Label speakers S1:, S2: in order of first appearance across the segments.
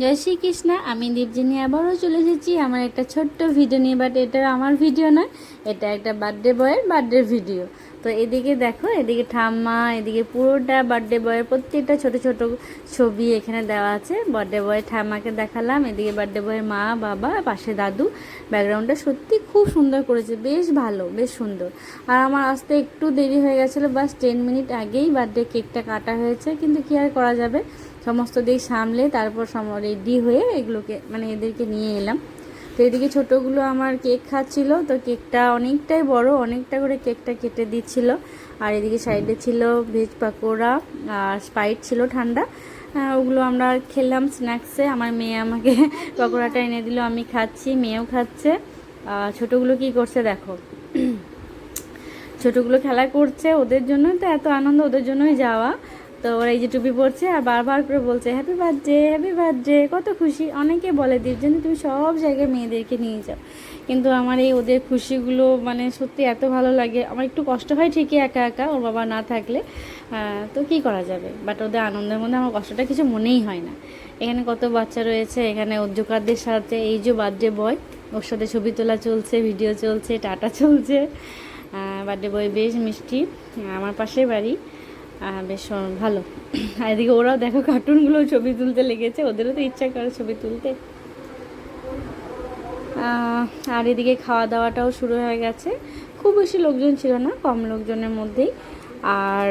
S1: জয় শ্রীকৃষ্ণ, আমি দীপজিনী আবারও চলে এসেছি। আমার একটা ছোট্ট ভিডিও নিয়ে বাট এটা আমার ভিডিও নয়, এটা একটা বার্থডে বয়ের বার্থডে ভিডিও তো এদিকে দেখো, এদিকে ঠাম্মা, এদিকে পুরোটা বার্থডে বয়ের প্রত্যেকটা ছোট ছোট ছবি এখানে দেওয়া আছে। বার্থডে বয়ের ঠাম্মাকে দেখালাম, এদিকে বার্থডে বয়ের মা, বাবা, পাশে দাদু। ব্যাকগ্রাউন্ডটা সত্যি খুব সুন্দর করেছে, বেশ ভালো, বেশ সুন্দর। আর আমার আসতে একটু দেরি হয়ে গেছিল, বাস টেন মিনিট আগেই বার্থডে কেকটা কাটা হয়েছে, কিন্তু কি আর করা যাবে? সমস্ত দিক সামলে তারপর সম রেডি হয়ে এগুলোকে মানে এদেরকে নিয়ে এলাম। তো এদিকে ছোটোগুলো আমার কেক খাচ্ছিল, তো কেকটা অনেকটাই বড়, অনেকটা করে কেকটা কেটে দিচ্ছিল। আর এদিকে সাইডে ছিল ভেজ পাকোড়া আর স্পাইট ছিল ঠান্ডা। ওগুলো আমরা খেলাম স্ন্যাক্সে। আমার মেয়ে আমাকে পকোড়াটা এনে দিল, আমি খাচ্ছি, মেয়েও খাচ্ছে। ছোটোগুলো কি করছে দেখো। ছোটোগুলো খেলা করছে, ওদের জন্যই তো এত আনন্দ, ওদের জন্যই যাওয়া। তো ওরা এই যে টুপি পরছে আর বারবার করে বলছে হ্যাপি বার্থডে হ্যাপি বার্থডে কত খুশি। অনেকে বলে দির জন্য তুমি সব জায়গায় মেয়েদেরকে নিয়ে যাও। কিন্তু আমার এই ওদের খুশিগুলো মানে সত্যি এত ভালো লাগে। আমার একটু কষ্ট হয় ঠিকই একা একা, ওর বাবা না থাকলে। তো কি করা যাবে? বাট ওদের আনন্দের মধ্যে আমার কষ্টটা কিছু মনেই হয় না। এখানে কত বাচ্চা রয়েছে, এখানে অজ্জুকারদের সাথে এই যে বার্থডে বয় ওর সাথে ছবি তোলা চলছে ভিডিও চলছে, টাটা চলছে। বার্থডে বয় বেশ মিষ্টি। আমার পাশে বাড়ি। বেশ ভালো। আর এদিকে ওরাও দেখো কার্টুনগুলো ছবি তুলতে লেগেছে, ওদেরও তো ইচ্ছা করে ছবি তুলতে। আর এদিকে খাওয়া দাওয়াটাও শুরু হয়ে গেছে। খুব বেশি লোকজন ছিল না, কম লোকজনের মধ্যেই। আর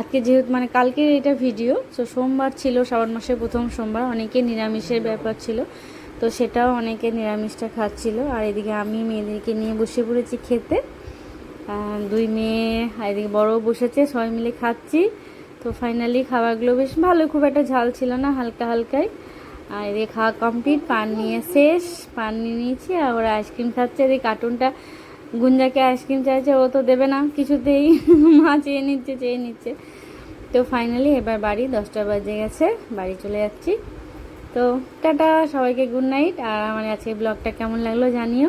S1: আজকে যেহেতু মানে কালকের এটা ভিডিও তো সোমবার ছিল, শ্রাবণ মাসের প্রথম সোমবার, অনেকে নিরামিষের ব্যাপার ছিল, তো সেটাও অনেকে নিরামিষটা খাচ্ছিল। আর এদিকে আমি মেয়েদেরকে নিয়ে বসে পড়েছি খেতে। দুই মেয়ে এদিকে বড়ও বসেছে, সবাই মিলে খাচ্ছি। তো ফাইনালি খাবারগুলো বেশ ভালো, খুব একটা ঝাল ছিল না, হালকা হালকাই। আর এদিকে খাওয়া কমপ্লিট পান নিয়ে শেষ, পান নিয়ে নিয়েছি, আর ওরা আইসক্রিম খাচ্ছে। এদিকে কার্টুনটা, গুঞ্জাকে আইসক্রিম চাইছে, ও তো দেবে না কিছুতেই, মা চেয়ে নিচ্ছে চেয়ে নিচ্ছে। তো ফাইনালি এবার বাড়ি, দশটা বাজে গেছে, বাড়ি চলে যাচ্ছি। তো টাটা, সবাইকে গুড নাইট আর আমার আজকে ব্লগটা কেমন লাগল জানিও।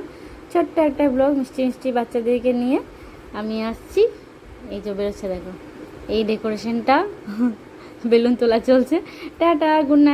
S1: ছোট্ট একটা ব্লগ মিষ্টি মিষ্টি বাচ্চাদেরকে নিয়ে। আমি আসছি। এই যে বেরোচ্ছে দেখো। এই ডেকোরেশনটা বেলুন তোলা চলছে। Tata good night